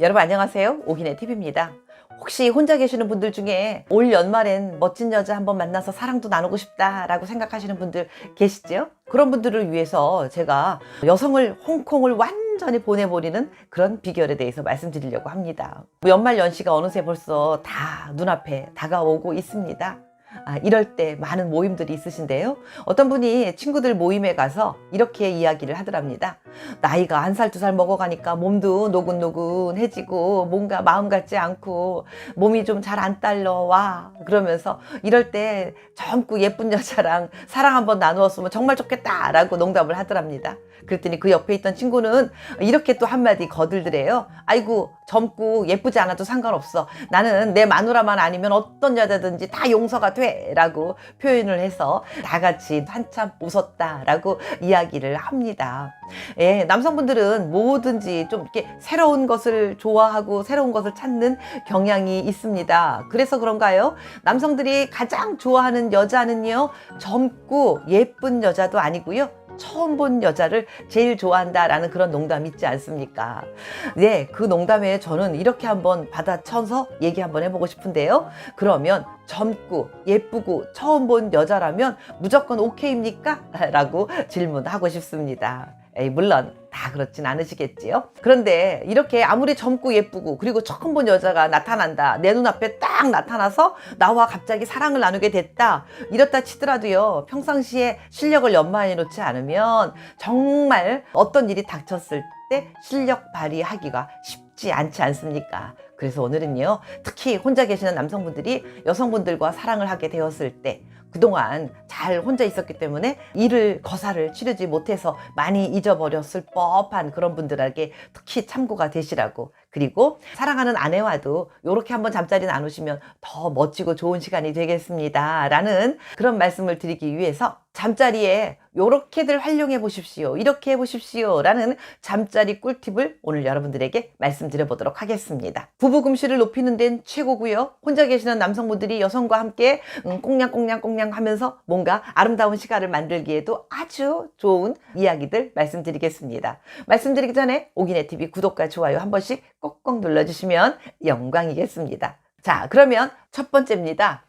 여러분 안녕하세요. 오기네 TV입니다. 혹시 혼자 계시는 분들 중에 올 연말엔 멋진 여자 한번 만나서 사랑도 나누고 싶다 라고 생각하시는 분들 계시죠? 그런 분들을 위해서 제가 여성을 홍콩을 완전히 보내버리는 그런 비결에 대해서 말씀드리려고 합니다. 연말 연시가 어느새 벌써 다 눈앞에 다가오고 있습니다. 아, 이럴 때 많은 모임들이 있으신데요. 어떤 분이 친구들 모임에 가서 이렇게 이야기를 하더랍니다. 나이가 한 살, 두 살 먹어가니까 몸도 노근노근해지고 뭔가 마음 같지 않고 몸이 좀 잘 안 딸려와. 그러면서 이럴 때 젊고 예쁜 여자랑 사랑 한번 나누었으면 정말 좋겠다라고 농담을 하더랍니다. 그랬더니 그 옆에 있던 친구는 이렇게 또 한마디 거들더래요. 아이고, 젊고 예쁘지 않아도 상관없어. 나는 내 마누라만 아니면 어떤 여자든지 다 용서가 돼. 라고 표현을 해서 다 같이 한참 웃었다 라고 이야기를 합니다. 예, 남성분들은 뭐든지 좀 이렇게 새로운 것을 좋아하고 새로운 것을 찾는 경향이 있습니다. 그래서 그런가요? 남성들이 가장 좋아하는 여자는요, 젊고 예쁜 여자도 아니고요. 처음 본 여자를 제일 좋아한다라는 그런 농담 있지 않습니까? 네, 그 농담에 저는 이렇게 한번 받아쳐서 얘기 한번 해보고 싶은데요. 그러면 젊고 예쁘고 처음 본 여자라면 무조건 오케이입니까? 라고 질문하고 싶습니다. 에이, 물론 다 그렇진 않으시겠지요. 그런데 이렇게 아무리 젊고 예쁘고 그리고 처음 본 여자가 나타난다. 내 눈앞에 딱 나타나서 나와 갑자기 사랑을 나누게 됐다. 이렇다 치더라도요. 평상시에 실력을 연마해 놓지 않으면 정말 어떤 일이 닥쳤을 때 실력 발휘하기가 쉽지 않지 않습니까? 그래서 오늘은요. 특히 혼자 계시는 남성분들이 여성분들과 사랑을 하게 되었을 때 그동안 잘 혼자 있었기 때문에 일을 거사를 치르지 못해서 많이 잊어버렸을 법한 그런 분들에게 특히 참고가 되시라고 그리고 사랑하는 아내와도 이렇게 한번 잠자리 나누시면 더 멋지고 좋은 시간이 되겠습니다 라는 그런 말씀을 드리기 위해서 잠자리에 요렇게들 활용해 보십시오. 이렇게 해 보십시오. 라는 잠자리 꿀팁을 오늘 여러분들에게 말씀드려 보도록 하겠습니다. 부부 금실을 높이는 데는 최고고요. 혼자 계시는 남성분들이 여성과 함께 음, 꽁냥꽁냥꽁냥 하면서 뭔가 아름다운 시간을 만들기에도 아주 좋은 이야기들 말씀드리겠습니다. 말씀드리기 전에 오기네 TV 구독과 좋아요 한 번씩 꼭꼭 눌러주시면 영광이겠습니다. 자, 그러면 첫 번째입니다.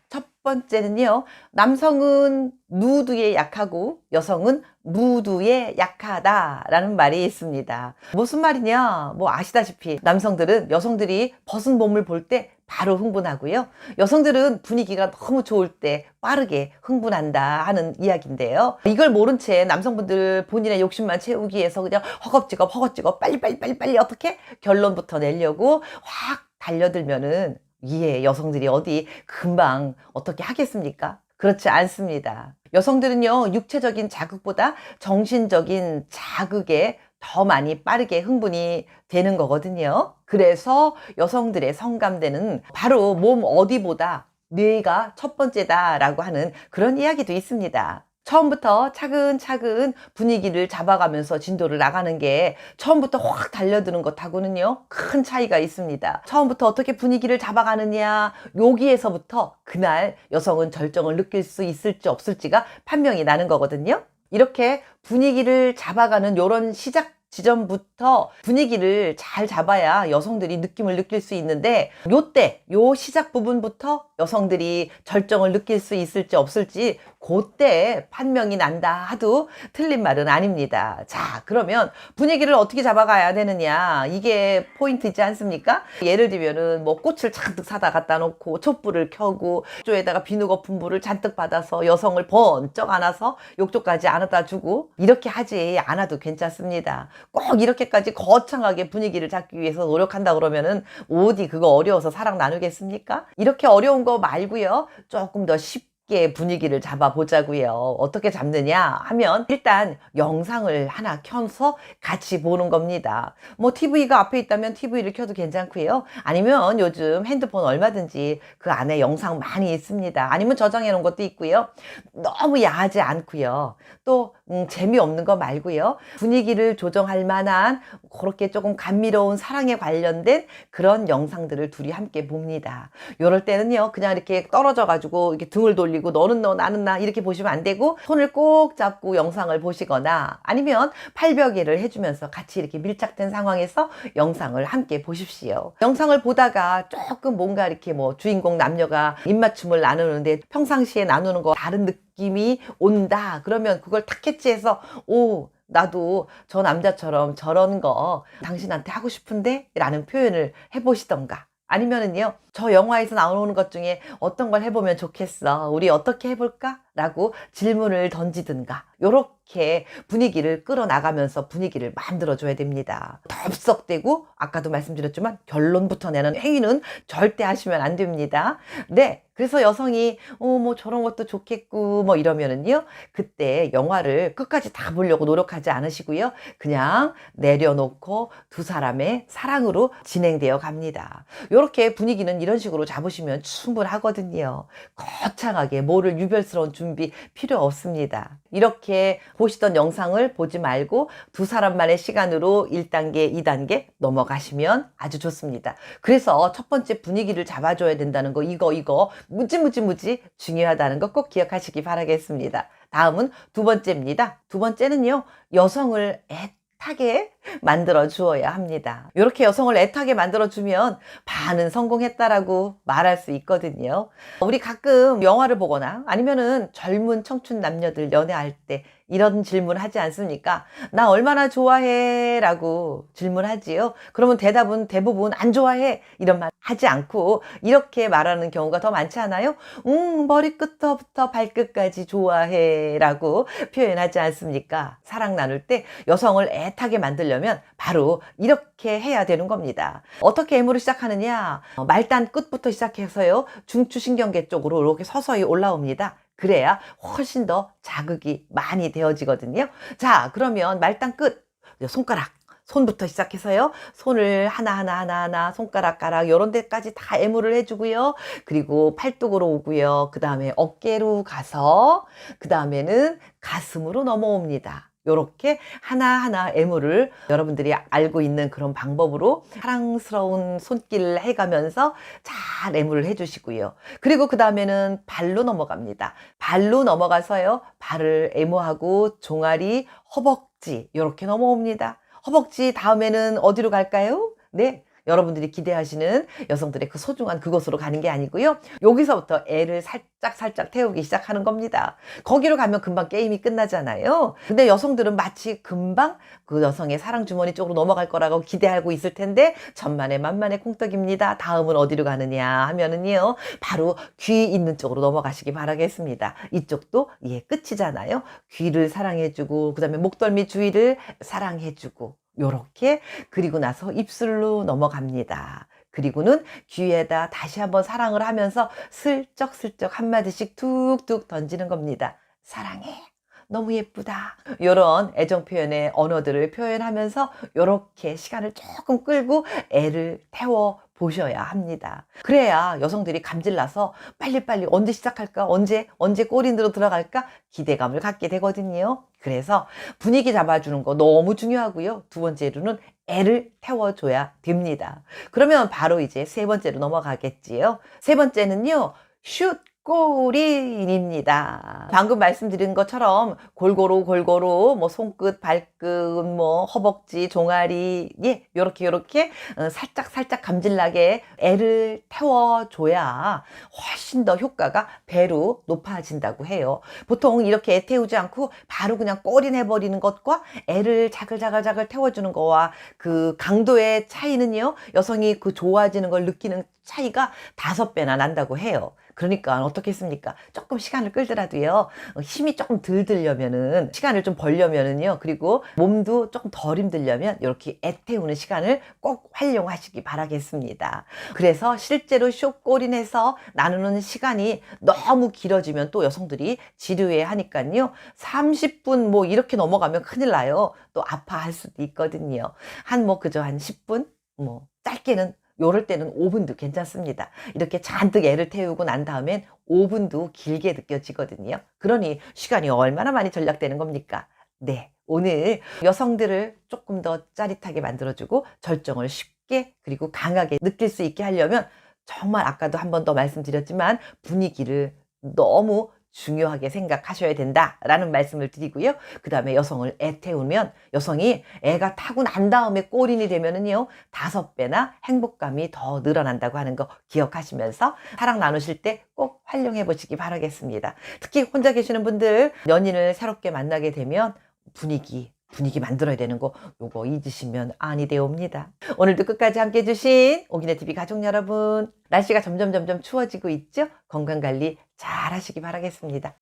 첫 번째는요, 남성은 누드에 약하고 여성은 무드에 약하다라는 말이 있습니다. 무슨 말이냐? 뭐 아시다시피 남성들은 여성들이 벗은 몸을 볼 때 바로 흥분하고요. 여성들은 분위기가 너무 좋을 때 빠르게 흥분한다 하는 이야기인데요. 이걸 모른 채 남성분들 본인의 욕심만 채우기 위해서 그냥 허겁지겁 허겁지겁 빨리빨리 빨리빨리 어떻게 결론부터 내려고 확 달려들면은 이에 여성들이 어디 금방 어떻게 하겠습니까? 그렇지 않습니다. 여성들은요, 육체적인 자극보다 정신적인 자극에 더 많이 빠르게 흥분이 되는 거거든요. 그래서 여성들의 성감대는 바로 몸 어디보다 뇌가 첫 번째다라고 하는 그런 이야기도 있습니다. 처음부터 차근차근 분위기를 잡아가면서 진도를 나가는 게 처음부터 확 달려드는 것하고는요, 큰 차이가 있습니다. 처음부터 어떻게 분위기를 잡아가느냐, 여기에서부터 그날 여성은 절정을 느낄 수 있을지 없을지가 판명이 나는 거거든요. 이렇게 분위기를 잡아가는 요런 시작 지점부터 분위기를 잘 잡아야 여성들이 느낌을 느낄 수 있는데 요때 요 시작 부분부터 여성들이 절정을 느낄 수 있을지 없을지 그때 판명이 난다 하도 틀린 말은 아닙니다. 자, 그러면 분위기를 어떻게 잡아가야 되느냐. 이게 포인트이지 않습니까? 예를 들면은 뭐 꽃을 잔뜩 사다 갖다 놓고 촛불을 켜고 쪽에다가 비누 거품 불을 잔뜩 받아서 여성을 번쩍 안아서 욕조까지 안아다 주고 이렇게 하지 않아도 괜찮습니다. 꼭 이렇게까지 거창하게 분위기를 잡기 위해서 노력한다 그러면은 어디 그거 어려워서 사랑 나누겠습니까? 이렇게 어려운 거 말고요. 조금 더 쉽게 분위기를 잡아보자고요. 어떻게 잡느냐 하면 일단 영상을 하나 켜서 같이 보는 겁니다. 뭐 TV가 앞에 있다면 TV를 켜도 괜찮고요. 아니면 요즘 핸드폰 얼마든지 그 안에 영상 많이 있습니다. 아니면 저장해 놓은 것도 있고요. 너무 야하지 않고요. 또 음, 재미없는 거 말고요. 분위기를 조정할 만한 그렇게 조금 감미로운 사랑에 관련된 그런 영상들을 둘이 함께 봅니다. 요럴 때는요, 그냥 이렇게 떨어져 가지고 이렇게 등을 돌리고 너는 너 나는 나 이렇게 보시면 안 되고 손을 꼭 잡고 영상을 보시거나 아니면 팔벽에를 해주면서 같이 이렇게 밀착된 상황에서 영상을 함께 보십시오. 영상을 보다가 조금 뭔가 이렇게 뭐 주인공 남녀가 입맞춤을 나누는데 평상시에 나누는 거 다른 느낌 이 온다. 그러면 그걸 탁 캐치해서 오 나도 저 남자처럼 저런 거 당신한테 하고 싶은데? 라는 표현을 해보시던가. 아니면은요 저 영화에서 나오는 것 중에 어떤 걸 해보면 좋겠어? 우리 어떻게 해볼까 라고 질문을 던지든가. 요렇게 분위기를 끌어나가면서 분위기를 만들어줘야 됩니다. 덥석대고 아까도 말씀드렸지만 결론부터 내는 행위는 절대 하시면 안 됩니다. 네 그래서 여성이 어 뭐 저런 것도 좋겠고 뭐 이러면은요 그때 영화를 끝까지 다 보려고 노력하지 않으시고요. 그냥 내려놓고 두 사람의 사랑으로 진행되어 갑니다. 이렇게 분위기는 이런 식으로 잡으시면 충분하거든요. 거창하게 뭐를 유별스러운 준비 필요 없습니다 이렇게 보시던 영상을 보지 말고 두 사람만의 시간으로 1단계 2단계 넘어가시면 아주 좋습니다 그래서 첫 번째 분위기를 잡아줘야 된다는 거 이거 이거 무지무지무지 중요하다는 거 꼭 기억하시기 바라겠습니다. 다음은 두 번째입니다. 두 번째는요, 여성을 애 타게 만들어 주어야 합니다. 이렇게 여성을 애타게 만들어 주면 반은 성공했다라고 말할 수 있거든요. 우리 가끔 영화를 보거나 아니면은 젊은 청춘 남녀들 연애할 때 이런 질문 하지 않습니까? 나 얼마나 좋아해? 라고 질문하지요. 그러면 대답은 대부분 안 좋아해. 이런 말 하지 않고 이렇게 말하는 경우가 더 많지 않아요? 음, 머리끝부터 발끝까지 좋아해. 라고 표현하지 않습니까? 사랑 나눌 때 여성을 애타게 만들려면 바로 이렇게 해야 되는 겁니다. 어떻게 애무를 시작하느냐? 어, 말단 끝부터 시작해서요. 중추신경계 쪽으로 이렇게 서서히 올라옵니다. 그래야 훨씬 더 자극이 많이 되어지거든요. 자, 그러면 말단 끝, 손가락, 손부터 시작해서요. 손을 하나하나 하나하나 손가락 가락 요런 데까지 다 애무를 해주고요. 그리고 팔뚝으로 오고요. 그 다음에 어깨로 가서 그 다음에는 가슴으로 넘어옵니다. 요렇게 하나하나 애무를 여러분들이 알고 있는 그런 방법으로 사랑스러운 손길을 해가면서 잘 애무를 해주시고요. 그리고 그 다음에는 발로 넘어갑니다. 발로 넘어가서요. 발을 애무하고 종아리, 허벅지 요렇게 넘어옵니다. 허벅지 다음에는 어디로 갈까요? 네. 여러분들이 기대하시는 여성들의 그 소중한 그곳으로 가는 게 아니고요. 여기서부터 애를 살짝 살짝 태우기 시작하는 겁니다. 거기로 가면 금방 게임이 끝나잖아요. 근데 여성들은 마치 금방 그 여성의 사랑 주머니 쪽으로 넘어갈 거라고 기대하고 있을 텐데 천만의 만만의 콩떡입니다. 다음은 어디로 가느냐 하면은요. 바로 귀 있는 쪽으로 넘어가시기 바라겠습니다. 이쪽도 예 끝이잖아요. 귀를 사랑해주고 그다음에 목덜미 주위를 사랑해주고 요렇게 그리고 나서 입술로 넘어갑니다. 그리고는 귀에다 다시 한번 사랑을 하면서 슬쩍슬쩍 한마디씩 툭툭 던지는 겁니다. 사랑해. 너무 예쁘다. 요런 애정 표현의 언어들을 표현하면서 요렇게 시간을 조금 끌고 애를 태워 보셔야 합니다. 그래야 여성들이 감질나서 빨리빨리 언제 시작할까? 언제, 언제 꼬린으로 들어갈까? 기대감을 갖게 되거든요. 그래서 분위기 잡아주는 거 너무 중요하고요. 두 번째로는 애를 태워줘야 됩니다. 그러면 바로 이제 세 번째로 넘어가겠지요. 세 번째는요, 슛 꼬린입니다. 방금 말씀드린 것처럼 골고루 골고루 뭐 손끝, 발끝, 뭐 허벅지, 종아리 예 요렇게 요렇게 어, 살짝 살짝 감질나게 애를 태워 줘야 훨씬 더 효과가 배로 높아진다고 해요. 보통 이렇게 애 태우지 않고 바로 그냥 꼬린해버리는 것과 애를 자글자글자글 태워 주는 거와 그 강도의 차이는요 여성이 그 좋아지는 걸 느끼는 차이가 다섯 배나 난다고 해요. 그러니까 어떻게 했습니까? 조금 시간을 끌더라도요. 어, 힘이 조금 덜 들려면은 시간을 좀 벌려면은요. 그리고 몸도 조금 덜 힘들려면 이렇게 애 태우는 시간을 꼭 활용하시기 바라겠습니다. 그래서 실제로 쇼골인해서 나누는 시간이 너무 길어지면 또 여성들이 지루해 하니까요. 30분 뭐 이렇게 넘어가면 큰일 나요. 또 아파할 수도 있거든요. 한 뭐 그저 한 10분 뭐 짧게는 요럴 때는 5분도 괜찮습니다. 이렇게 잔뜩 애를 태우고 난 다음엔 5분도 길게 느껴지거든요. 그러니 시간이 얼마나 많이 절약되는 겁니까? 네, 오늘 여성들을 조금 더 짜릿하게 만들어주고 절정을 쉽게 그리고 강하게 느낄 수 있게 하려면 정말 아까도 한 번 더 말씀드렸지만 분위기를 너무 중요하게 생각하셔야 된다라는 말씀을 드리고요. 그 다음에 여성을 애태우면 여성이 애가 타고 난 다음에 꼬린이 되면은요 다섯 배나 행복감이 더 늘어난다고 하는 거 기억하시면서 사랑 나누실 때 꼭 활용해 보시기 바라겠습니다. 특히 혼자 계시는 분들 연인을 새롭게 만나게 되면 분위기 분위기 만들어야 되는 거 요거 잊으시면 아니 되옵니다. 오늘도 끝까지 함께 해주신 오기네 TV 가족 여러분 날씨가 점점 점점 추워지고 있죠? 건강 관리 잘 하시기 바라겠습니다.